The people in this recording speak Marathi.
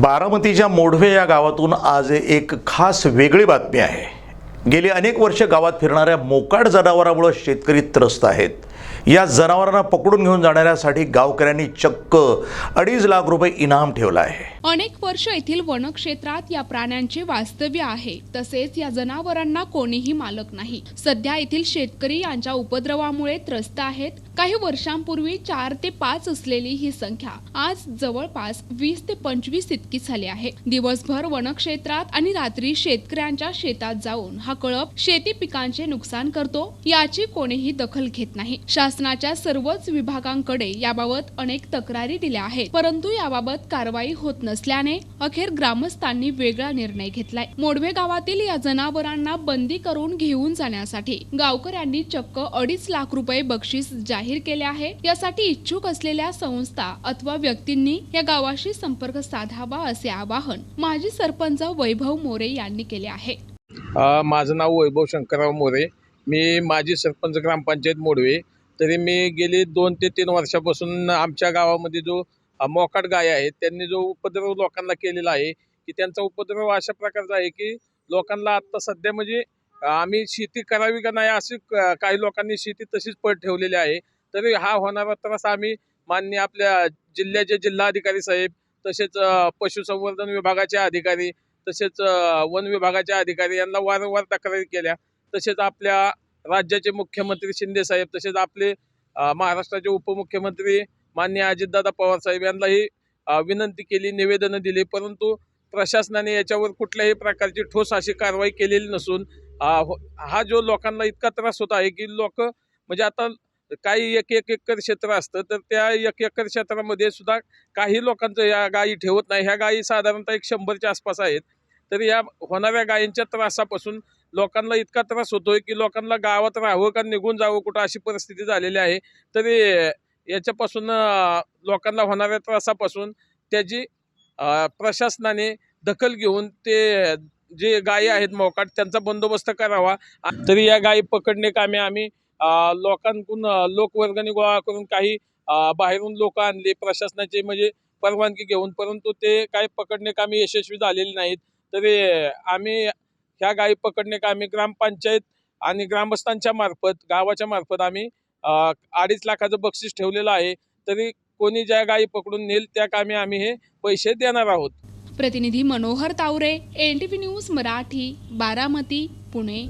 बारामतीच्या मोढवे या गावातून आज एक खास वेगळी बातमी आहे. गेली अनेक वर्ष गावात फिरणाऱ्या मोकाट जनावरामुळं शेतकरी त्रस्त आहेत. या जनावरांना पकडून घेऊन जाणाऱ्यासाठी गावकऱ्यांनी चक्क अडीच लाख रुपये इनाम ठेवलं आहे. अनेक वर्ष येथील वनक्षेत्रात या प्राण्यांचे वास्तव्य आहे. तसेच या जनावरांना कोणीही मालक नाही. सध्या येथील शेतकरी यांच्या उपद्रवामुळे त्रस्त आहेत. काही वर्षांपूर्वी चार ते पाच असलेली ही संख्या आज जवळपास वीस ते पंचवीस इतकी झाली आहे. दिवसभर वनक्षेत्रात आणि रात्री शेतकऱ्यांच्या शेतात जाऊन हा कळप शेती पिकांचे नुकसान करतो याची कोणीही दखल घेत नाही. शासनाच्या सर्वच विभागांकडे याबाबत अनेक तक्रारी दिल्या आहेत. परंतु याबाबत कारवाई होत नसल्याने अखेर ग्रामस्थांनी वेगळा निर्णय घेतलाय. मोडवे गावातील या जनावरांना बंदी करून घेऊन जाण्यासाठी गावकऱ्यांनी चक्क अडीच लाख रुपये बक्षीस जाहीर केले आहे. यासाठी इच्छुक असलेल्या संस्था अथवा व्यक्तींनी या गावाशी संपर्क साधावा असे आवाहन माजी सरपंच वैभव मोरे यांनी केले आहे. माझं नाव वैभव शंकरराव मोरे. मी माजी सरपंच ग्रामपंचायत मोडवे. तरी मी गेली दोन ते तीन वर्षापासून आमच्या गावामध्ये जो मोकाट गाय आहेत त्यांनी जो उपद्रव लोकांना केलेला आहे की त्यांचा उपद्रव अशा प्रकारचा आहे की लोकांना आत्ता सध्या म्हणजे आम्ही शेती करावी का नाही अशी काही लोकांनी शेती तशीच पट ठेवलेली आहे. तरी हा होणारा त्रास आम्ही मान्य आपल्या जिल्ह्याचे जिल्हाधिकारी साहेब तसेच पशुसंवर्धन विभागाचे अधिकारी तसेच वन विभागाचे अधिकारी यांना वारंवार तक्रारी केल्या. तसेच आपल्या राज्याचे मुख्यमंत्री शिंदे साहेब तसेच आपले महाराष्ट्राचे उपमुख्यमंत्री माननीय अजितदादा पवार साहेब यांनाही विनंती केली निवेदनं दिली. परंतु प्रशासनाने याच्यावर कुठल्याही प्रकारची ठोस अशी कारवाई केलेली नसून हो, हा जो लोकांना इतका त्रास होत आहे की लोक म्हणजे आता काही एक एक एकर क्षेत्र असतं तर त्या एक एकर क्षेत्रामध्ये सुद्धा काही लोकांचं या गायी ठेवत नाही. ह्या गायी साधारणतः एक शंभरच्या आसपास आहेत. तर या होणाऱ्या गायींच्या त्रासापासून लोकांना इतका त्रास होतोय की लोकांना गावात राहावं का निघून जावं कुठं अशी परिस्थिती झालेली आहे. तरी याच्यापासून लोकांना होणाऱ्या त्रासापासून त्याची प्रशासनाने दखल घेऊन ते जे गायी आहेत मोकाट त्यांचा बंदोबस्त करावा. तरी या गायी पकडणे कामे आम्ही लोकांकडून लोकवर्गणी गोळा करून काही बाहेरून लोक आणले प्रशासनाचे म्हणजे परवानगी घेऊन परंतु ते काही पकडणे कामे यशस्वी झालेले नाहीत. तरी आम्ही ह्या गायी पकडणे आम्ही ग्रामपंचायत आणि ग्रामस्थांच्या मार्फत गावाच्या मार्फत आम्ही अडीच लाखाचं बक्षीस ठेवलेलं आहे. तरी कोणी ज्या गायी पकडून नेल त्या कामी आम्ही हे पैसे देणार आहोत. प्रतिनिधी मनोहर तावरे एन न्यूज मराठी बारामती पुणे.